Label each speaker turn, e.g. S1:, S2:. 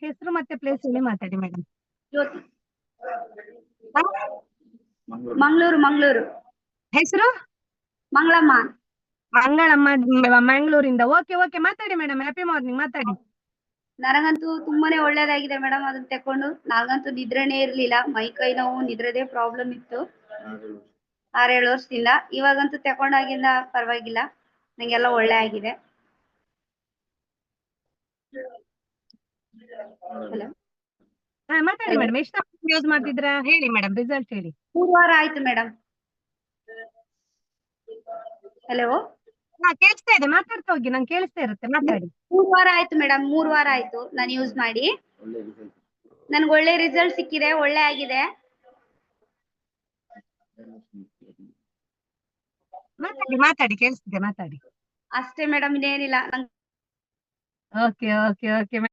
S1: ಹೆಸರು ಮತ್ತೆ ಪ್ಲೇಸ್ ಹೇಳಿ ಮಾತಾಡಿ ಮೇಡಮ್
S2: ಜ್ಯೋತಿ. ಮಂಗಳೂರು ಮಂಗಳೂರು.
S1: ಹೆಸರು?
S2: ಮಂಗಳಮ್ಮ.
S1: ಮಂಗಳಮ್ಮ ಮಂಗಳೂರಿಂದ. ಓಕೆ ಓಕೆ ಮಾತಾಡಿ ಮೇಡಮ್ ಹ್ಯಾಪಿ ಮಾರ್ನಿಂಗ್ ಮಾತಾಡಿ.
S2: ನನಗಂತೂ ತುಂಬಾನೇ ಒಳ್ಳೇದಾಗಿದೆ ಮೇಡಮ್ ಅದನ್ನ ತಕೊಂಡು ನನಗಂತೂ ನಿದ್ರೆನೇ ಇರ್ಲಿಲ್ಲ. ಮೈ ಕೈ ನೋವು ನಿದ್ರೆದೇ ಪ್ರಾಬ್ಲಮ್ ಇತ್ತು. ಆರೇಳು ವರ್ಷದಿಂದ. ಇವಾಗಂತೂ ತಕೊಂಡಾಗಿಂದ ಪರವಾಗಿಲ್ಲ. ನಂಗೆಲ್ಲ ಒಳ್ಳೆ ಆಗಿದೆ. ಹಲೋ?
S1: ಹಾ ಮಾತಾಡಿ ಮೇಡಮ್ ಎಷ್ಟು ಯೂಸ್ ಮಾಡ್ತಿದ್ರಾ ಹೇಳಿ ಮೇಡಮ್ ರಿಸಲ್ಟ್ ಹೇಳಿ.
S2: ಮೂರು ವಾರ ಆಯ್ತು ಮೇಡಮ್ ಹಲೋ?
S1: ಹಾ ಕೇಳಿಸ್ತಾ ಇದೆ. ಮಾತಾಡ್ತಾ ಹೋಗಿ ನಂಗೆ ಕೇಳಿಸ್ತಾ ಇರುತ್ತೆ. ಮಾತಾಡಿ.
S2: ಮೂರು ವಾರ ಆಯ್ತು ಮೇಡಮ್ ಮೂರು ವಾರ ಆಯ್ತು ನಾನು ಯೂಸ್ ಮಾಡಿ. ನನ್ಗೆ ಒಳ್ಳೆ ರಿಸಲ್ಟ್ ಸಿಕ್ಕಿದೆ ಒಳ್ಳೆ ಆಗಿದೆ.
S1: ಮಾತಾಡಿ ಮಾತಾಡಿ ಕೇಳಿಸ್ತಿದೆ ಮಾತಾಡಿ.
S2: ಅಷ್ಟೇ ಮೇಡಮ್ ಇನ್ನೇನಿಲ್ಲ. ನಂಗೆ
S1: ಓಕೆ ಓಕೆ ಓಕೆ